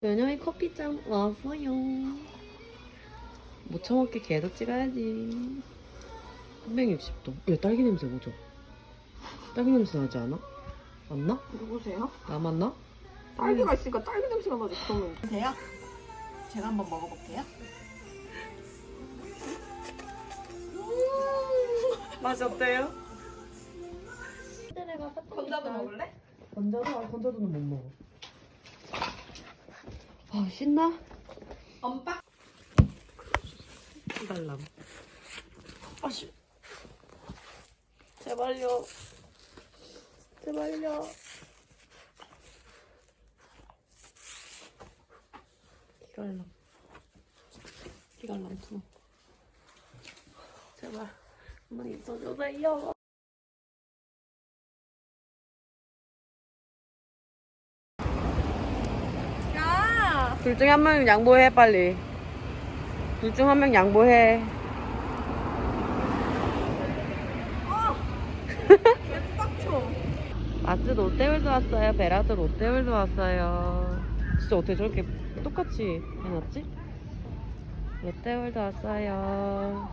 연영이 커피잔 왔어요. 못 처먹게 계속 찍어야지. 360도. 야, 딸기 냄새 뭐죠? 딸기 냄새 나지 않아? 맞나? 누구세요? 나 맞나? 딸기가 있으니까 딸기 냄새가 나지 그러면 돼요? 제가 한번 먹어볼게요 맛이 어때요? 건자도 먹을래? 건자도? 아, 건자도는 못 먹어. 아, 신나? 엄빠? 달람. 아씨 제발요 제발요 기갈람. 기갈람 투. 제발 한번 있어주세요 둘 중에 한 명 양보해, 빨리. 둘 중 한 명 양보해. 마스 롯데월드 왔어요. 베라드 롯데월드 왔어요. 진짜 어떻게 저렇게 똑같이 해놨지? 롯데월드 왔어요.